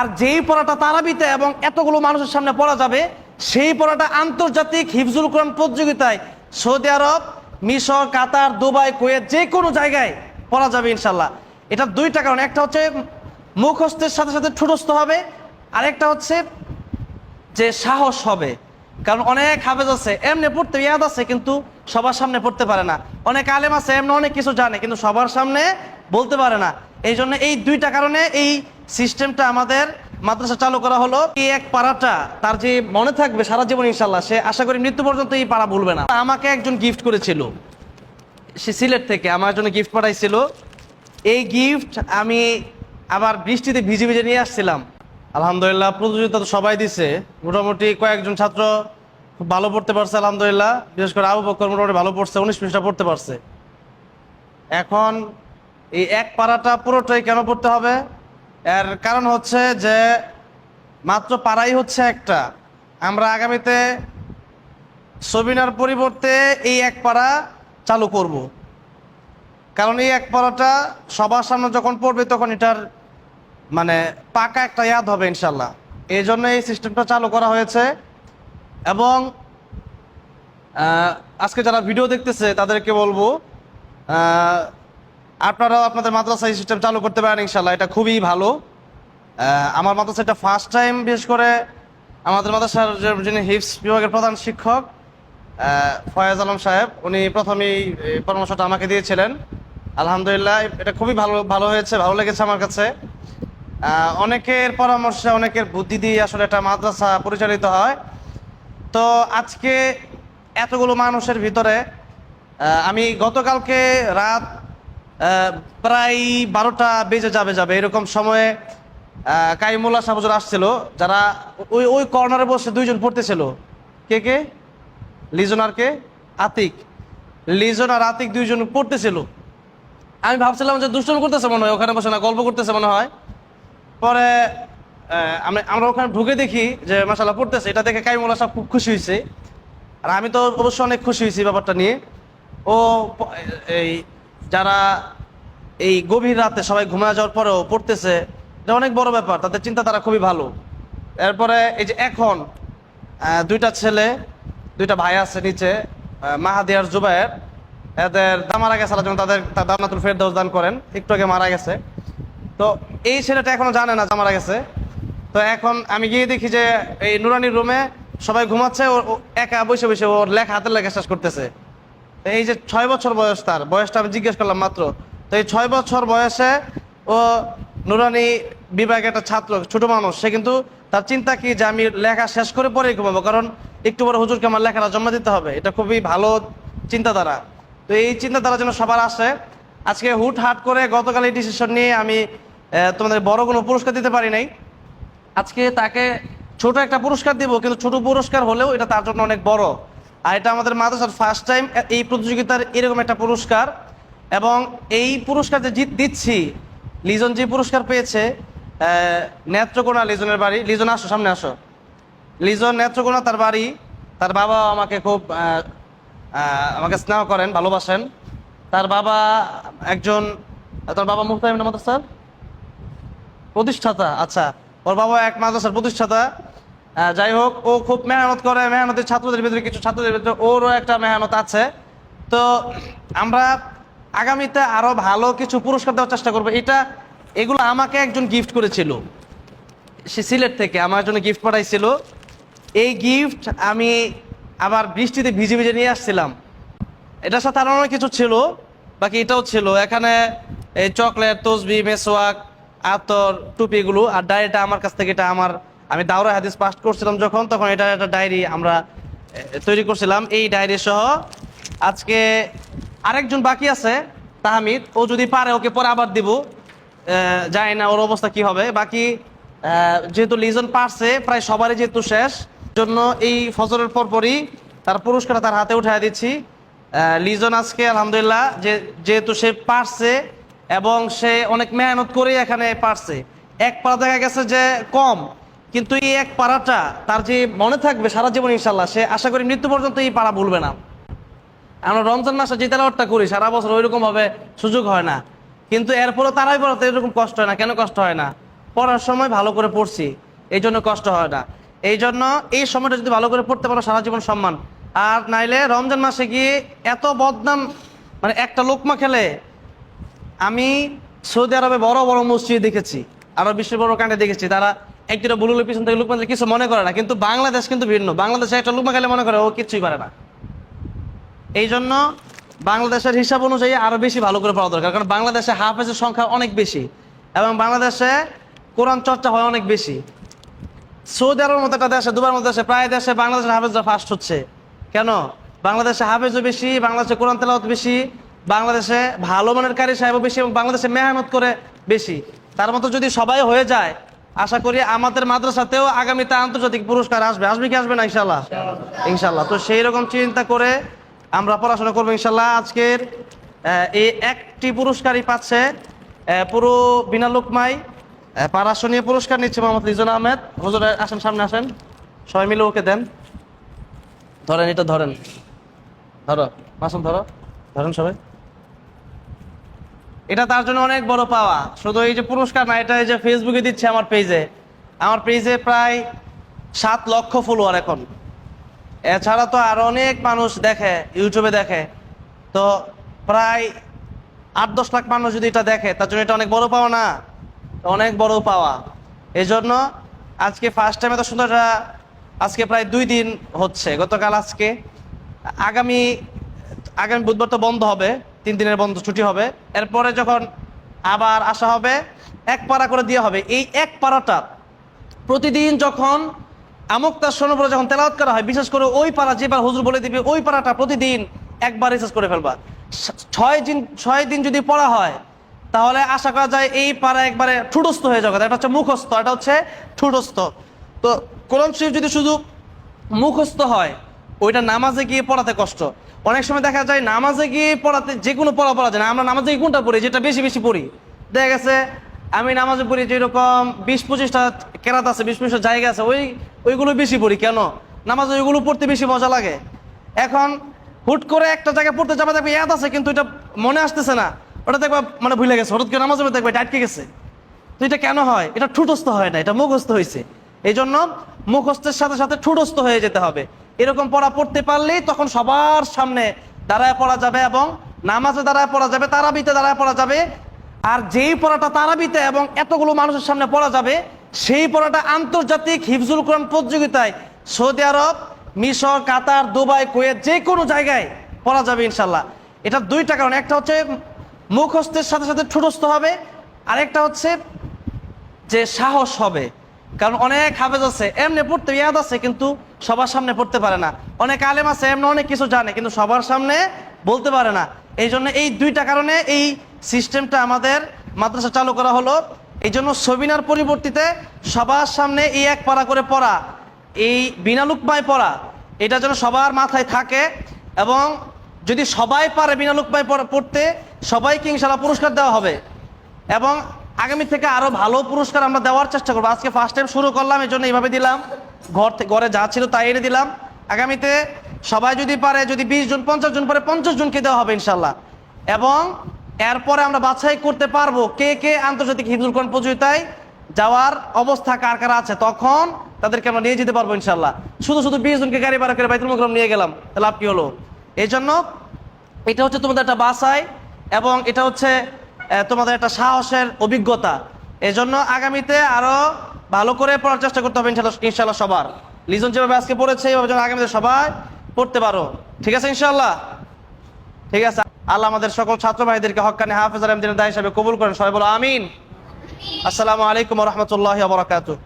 আর যেই পড়াটা তারাবিতে এবং এতগুলো মানুষের সামনে পড়া যাবে, সেই পড়াটা আন্তর্জাতিক হিফজুল কোরআন প্রতিযোগিতায় সৌদি আরব, মিশর, কাতার, দুবাই, কুয়েত, যে কোনো জায়গায় পড়া যাবে ইনশাল্লাহ এটা দুইটা কারণ, একটা হচ্ছে মুখস্থের সাথে সাথে ঠুটস্থ হবে আরেকটা হচ্ছে যে সাহস হবে। কারণ অনেক হাফেজ আছে, এমনি পড়তে ইয়াদ আছে, কিন্তু সবার সামনে পড়তে পারে না। অনেক আলেম আছে, এমনি অনেক কিছু জানে, কিন্তু সবার সামনে বলতে পারে না। এই জন্য এই দুইটা কারণে এই সিস্টেমটা আমাদের মাদ্রাসা চালু করা হলো। এই এক পাড়াটা তার যে মনে থাকবে সারা জীবন ইনশাল্লাহ সে আশা করি মৃত্যু পর্যন্ত এই পাড়া ভুলবে না। আমাকে একজন গিফট করেছিল। সে সিলেট থেকে আমার জন্য গিফট পাঠাইছিল। এই গিফট আমি আবার বৃষ্টিতে ভিজে ভিজে নিয়ে আসছিলাম। আলহামদুলিল্লাহ প্রতিযোগিতা তো সবাই দিছে। মোটামুটি কয়েকজন ছাত্র খুব ভালো পড়তে পারছে, আলহামদুলিল্লাহ। বিশেষ করে আবু বকর মোটামুটি ভালো পড়ছে, উনিশ পৃষ্ঠা পড়তে পারছে। এখন এই এক পাড়াটা পুরোটাই কেন পড়তে হবে? এর কারণ হচ্ছে যে মাত্র পাড়াই হচ্ছে একটা আমরা আগামীতে সবিনার পরিবর্তে এই এক পাড়া চালু করব। কারণ এই এক পাড়াটা সবার সামনে যখন পড়বে তখন এটার মানে পাকা একটা ইয়াদ হবে ইনশাল্লাহ এই জন্য এই সিস্টেমটা চালু করা হয়েছে এবং আজকে যারা ভিডিও দেখতেছে তাদেরকে বলব আপনারাও আপনাদের মাদ্রাসা সিস্টেম চালু করতে পারেন ইনশাল্লাহ এটা খুবই ভালো। আমার মাদ্রাসা এটা ফার্স্ট টাইম বিশেষ করে আমাদের মাদ্রাসার যিনি হিপস বিভাগের প্রধান শিক্ষক ফয়াজ আলম সাহেব, উনি প্রথমেই পরামর্শটা আমাকে দিয়েছিলেন। আলহামদুলিল্লাহ, এটা খুবই ভালো ভালো হয়েছে, ভালো লেগেছে আমার কাছে। অনেকের পরামর্শে অনেকের বুদ্ধি দিয়ে আসলে একটা মাদ্রাসা পরিচালিত হয়। তো আজকে এতগুলো মানুষের ভিতরে আমি গতকালকে রাত প্রায় বারোটা বেজে যাবে যাবে এরকম সময়ে আহ, কাইমুল্লাহ সাহুজুর আসছিল যারা ওই ওই কর্নারে বসে দুইজন পড়তেছিল। কে কে? লিজন আর কে? আতিক। লিজন আর আতিক দুইজন পড়তেছিল। আমি ভাবছিলাম যে দুষ্টন করতেছে মনে হয় ওখানে বসে না গল্প করতেছে মনে হয়। পরে আমি আমরা ওখানে ঢুকে দেখি যে মাসাল্লাহ পড়তেছে এটা দেখে কাইমুল্লাহ সাহেব খুব খুশি হয়েছে আর আমি তো অবশ্য অনেক খুশি হয়েছি ব্যাপারটা নিয়ে। ও এই যারা এই গভীর রাতে সবাই ঘুমায় যাওয়ার পরেও পড়তেছে এটা অনেক বড় ব্যাপার তাদের চিন্তা তারা খুবই ভালো। এরপরে এই যে এখন দুইটা ছেলে দুইটা ভাই আছে নিচে আহ, মাহাদি আর জুবায়ের এদের মারা গেছে আল্লাহ তাদের দানাতুল ফেরদাউস দান করেন একটু আগে মারা গেছে। তো এই ছেলেটা এখনও জানে না মারা গেছে। তো এখন আমি গিয়ে দেখি যে এই নুরানির রুমে সবাই ঘুমাচ্ছে ও একা বসে বসে ওর লেখা হাতের লেখা শেষ করতেছে। এই যে ছয় বছর বয়স তার, বয়সটা আমি জিজ্ঞেস করলাম মাত্র। তো এই ছয় বছর বয়সে ও নুরানি বিভাগের একটা ছাত্র, ছোট মানুষ, সে কিন্তু তার চিন্তা কি যে আমি লেখা শেষ করে পরে ঘুমাবো? কারণ একটু বড় হুজুরকে আমার লেখাটা জমা দিতে হবে। এটা খুবই ভালো চিন্তাধারা। তো এই চিন্তাধারা যেন সবার আসে। আজকে হুট হাট করে গতকাল এই ডিসিশন নিয়ে আমি তোমাদের বড় কোনো পুরস্কার দিতে পারি নাই। আজকে তাকে ছোট একটা পুরস্কার দিব, কিন্তু ছোট পুরস্কার হলেও এটা তার জন্য অনেক বড়। আর এটা আমাদের মাদ্রাসার ফার্স্ট টাইম এই প্রতিযোগিতার এরকম একটা পুরস্কার। এবং এই পুরস্কার যে জিত দিচ্ছি, লিজন যে পুরস্কার পেয়েছে নেত্রকোনা লিজনের বাড়ি। লিজন, আসো, সামনে আসো। লিজন, নেত্রকোনা, তার বাড়ি। তার বাবা আমাকে খুব আমাকে স্নেহ করেন, ভালোবাসেন। তার বাবা একজন, তার বাবা মুহতামিম মাদ্রাসার? প্রতিষ্ঠাতা আচ্ছা। ওর বাবা এক মাদ্রাসার প্রতিষ্ঠাতা। যাই হোক, ও খুব মেহনত করে, মেহনতের ছাত্রদের ভিতরে কিছু ছাত্রদের ভিতরে ওরও একটা মেহনত আছে। তো আমরা আগামীতে আরও ভালো কিছু পুরস্কার দেওয়ার চেষ্টা করব। এটা, এগুলো আমাকে একজন গিফট করেছিল। সে সিলেট থেকে আমার জন্য গিফট পাঠাইছিল। এই গিফট আমি আবার বৃষ্টিতে ভিজে ভিজে নিয়ে আসছিলাম। এটার সাথে আরও অনেক কিছু ছিল, বাকি এটাও ছিল। এখানে এই চকলেট, তসবি মেসোয়াক আতর, টুপিগুলো, আর ডায়েরিটা আমার কাছ থেকে, এটা আমার আমি দাওরা হাদিস পাস করছিলাম যখন, তখন এটা একটা ডায়েরি আমরা তৈরি করছিলাম। এই ডায়েরি সহ আজকে আরেকজন বাকি আছে, তাহমিদ। ও যদি পারে, ওকে পরে আবার দিব। জানি না ওর অবস্থা কি হবে। বাকি যেহেতু লিজন পারছে, প্রায় সবারই যেহেতু শেষ, জন্য এই ফজরের পরপরই তার পুরস্কার তার হাতে উঠাই দিচ্ছি। লিজন আজকে, আলহামদুলিল্লাহ, যে, যেহেতু সে পারছে এবং সে অনেক মেহনত করে এখানে পারছে। এক পাড়া দেখা গেছে যে কম কিন্তু এই এক পাড়াটা তার যে মনে থাকবে সারা জীবন ইনশাল্লাহ সে আশা করি মৃত্যু পর্যন্ত এই পাড়া ভুলবে না। আমরা রমজান মাসে যে তেলাওয়াতটা করি, সারা বছর ওইরকম ভাবে সুযোগ হয় না। কিন্তু এরপরও তারাই পড়াতে এরকম কষ্ট হয় না, কেন কষ্ট হয় না? পড়ার সময় ভালো করে পড়ছি, এই জন্য কষ্ট হয় না। এই জন্য এই সময়টা যদি ভালো করে পড়তে পারো, সারা জীবন সম্মান। আর নাইলে রমজান মাসে গিয়ে এত বদনাম মানে একটা লোকমা খেলে, আমি সৌদি আরবে বড় বড় মসজিদ দেখেছি, আরও বিশ্বের বড় কান্টে দেখেছি, তারা একদিন বুলুলের পিছন থেকে লুকমান কিছু মনে করে না, কিন্তু বাংলাদেশ কিন্তু ভিন্ন। বাংলাদেশে একটা লুকমা খেলে মনে করে, ও কিছুই পারে না। এই জন্য বাংলাদেশের হিসাব অনুযায়ী আরও বেশি ভালো করে পড়া দরকার, কারণ বাংলাদেশে হাফেজের সংখ্যা অনেক বেশি এবং বাংলাদেশে কোরআন চর্চা হয় অনেক বেশি। সৌদি আরবের মতো একটা দেশে দুবার মতো দেশে, প্রায় দেশে বাংলাদেশের হাফেজরা ফার্স্ট হচ্ছে। কেন? বাংলাদেশে হাফেজও বেশি, বাংলাদেশে কোরআন তেলাওয়াত বেশি, বাংলাদেশে ভালো মানের কারি সাহেবও বেশি এবং বাংলাদেশে মেহনত করে বেশি। তার মতো যদি সবাই হয়ে যায় আশা করি আমাদের মাদ্রাসাতেও আগামীতে আন্তর্জাতিক পুরস্কার আসবে। আসবে কি আসবে না ইনশাল্লাহ ইনশাল্লাহ তো সেই রকম চিন্তা করে আমরা পড়াশোনা করব ইনশাল্লাহ আজকের এই একটি পুরস্কারই পাচ্ছে পুরো বিনা লোকমাই পারাশনীয় পুরস্কার নিচ্ছে মোহাম্মদ লিজন আহমেদ। হুজুর আসেন সামনে আসেন। সবাই মিলে ওকে দেন। ধরেন এটা ধরেন। ধরো মাসুম ধরো। ধরেন সবাই। এটা তার জন্য অনেক বড় পাওয়া। শুধু এই যে পুরস্কার না, এটা এই যে ফেসবুকে দিচ্ছে আমার পেজে আমার পেজে প্রায় সাত লক্ষ ফলোয়ার এখন। এছাড়া তো আর অনেক মানুষ দেখে ইউটিউবে দেখে। তো প্রায় আট দশ লাখ মানুষ যদি এটা দেখে, তার জন্য এটা অনেক বড় পাওয়া না? অনেক বড় পাওয়া। এই জন্য আজকে ফার্স্ট টাইমে তো সুন্দর আজকে প্রায় দুই দিন হচ্ছে। গতকাল আজকে, আগামী আগামী বুধবার তো বন্ধ হবে। তিন দিনের বন্ধ ছুটি হবে। এরপরে যখন আবার আসা হবে, এক পাড়া করে দেওয়া হবে। এই এক পাড়াটা প্রতিদিন যখন আমক তার সোনপুরে যখন তেলাওয়াত করা হয়, বিশেষ করে ওই পাড়া যেবার হুজুর বলে দিবে, ওই পাড়াটা প্রতিদিন একবার রিসার্চ করে ফেলবা। ছয় দিন ছয় দিন যদি পড়া হয়, তাহলে আশা করা যায় এই পাড়া একবারে ঠুটস্থ হয়ে যাবে। এটা হচ্ছে মুখস্থ, এটা হচ্ছে ঠুটস্থ তো কোরআন শরীফ যদি শুধু মুখস্থ হয়, ওইটা নামাজে গিয়ে পড়াতে কষ্ট। অনেক সময় দেখা যায় নামাজে গিয়ে পড়াতে যে কোনো পড়া পড়া যায় না। আমরা নামাজে গিয়ে কোনটা পড়ি? যেটা বেশি বেশি পড়ি। দেখা গেছে, আমি নামাজে পড়ি যেরকম বিশ পঁচিশটা কেরাত আছে, বিশ পঁচিশটা জায়গা আছে, ওই, ওইগুলো বেশি পড়ি। কেন? নামাজে ওইগুলো পড়তে বেশি মজা লাগে। এখন হুট করে একটা জায়গায় পড়তে যাবে দেখবে ইয়াদ আছে, কিন্তু এটা মনে আসতেছে না। ওটা দেখবা মানে ভুলে গেছে। হঠাৎ করে নামাজে দেখবে আটকে গেছে। তো এটা কেন হয়? এটা ঠুটস্থ হয় না, এটা মুখস্থ হয়েছে। এই জন্য মুখস্থের সাথে সাথে ঠুটস্থ হয়ে যেতে হবে। এরকম পড়া পড়তে পারলেই তখন সবার সামনে দাঁড়ায় পড়া যাবে এবং নামাজে দাঁড়ায় পড়া যাবে, তারাবিতে দাঁড়ায় পড়া যাবে। আর যেই পড়াটা তারাবিতে এবং এতগুলো মানুষের সামনে পড়া যাবে, সেই পড়াটা আন্তর্জাতিক হিফজুল কোরআন প্রতিযোগিতায় সৌদি আরব, মিশর, কাতার, দুবাই, কুয়েত যে কোনো জায়গায় পড়া যাবে ইনশাল্লাহ এটা দুইটা কারণ, একটা হচ্ছে মুখস্থের সাথে সাথে ঠুটস্থ হবে, আরেকটা হচ্ছে যে সাহস হবে। কারণ অনেক হাফেজ আছে, এমনি পড়তে ইয়াদ আছে, কিন্তু সবার সামনে পড়তে পারে না। অনেক আলেম আছে, এমনি অনেক কিছু জানে, কিন্তু সবার সামনে বলতে পারে না। এই জন্য এই দুইটা কারণে এই সিস্টেমটা আমাদের মাদ্রাসা চালু করা হলো। এই জন্য সবিনার পরিবর্তিতে সবার সামনে এই এক পারা করে পড়া, এই বিনা লুকমায় পড়া, এটা যেন সবার মাথায় থাকে এবং যদি সবাই পারে বিনা লুকমায় পড়তে, সবাইকে ইনশাল্লাহ পুরস্কার দেওয়া হবে। এবং আগামী থেকে আরও ভালো পুরস্কার আমরা দেওয়ার চেষ্টা করব। আজকে ফার্স্ট টাইম শুরু করলাম, এই জন্য এইভাবে দিলাম। ঘর থেকে ঘরে যা ছিল তাই এনে দিলাম। আগামীতে সবাই যদি পারে, যদি বিশ জন, পঞ্চাশ জন পারে, পঞ্চাশ জনকে দেওয়া হবে ইনশাল্লাহ এবং এরপরে আমরা বাছাই করতে পারব কে কে আন্তর্জাতিক হিন্দুল কোরআন প্রতিযোগিতায় যাওয়ার অবস্থা কার কার আছে। তখন তাদেরকে আমরা নিয়ে যেতে পারব ইনশাল্লাহ শুধু শুধু বিশ জনকে গাড়ি ভাড়া করে বাইতুল মুকরম নিয়ে গেলাম লাভ কি হলো? এই জন্য এটা হচ্ছে তোমাদের একটা বাসাই এবং এটা হচ্ছে তোমাদের একটা সাহসের অভিজ্ঞতা। এই জন্য আগামীতে আরও ভালো করে পড়ার চেষ্টা করতে হবে ইনশাল্লাহ ইনশাল্লাহ সবার। লিজন যেভাবে আজকে পড়েছে, এইভাবে যেন আগামীতে সবাই পড়তে পারো। ঠিক আছে ইনশাল্লাহ? ঠিক আছে। আল্লাহ আমাদের সকল ছাত্র ভাইদেরকে হকানি হাফেজ আলমদিন দায় হিসাবে কবুল করেন। সবাই বলো আমিন। আসসালামু আলাইকুম রহমতুল্লাহ বরাকাতুহ।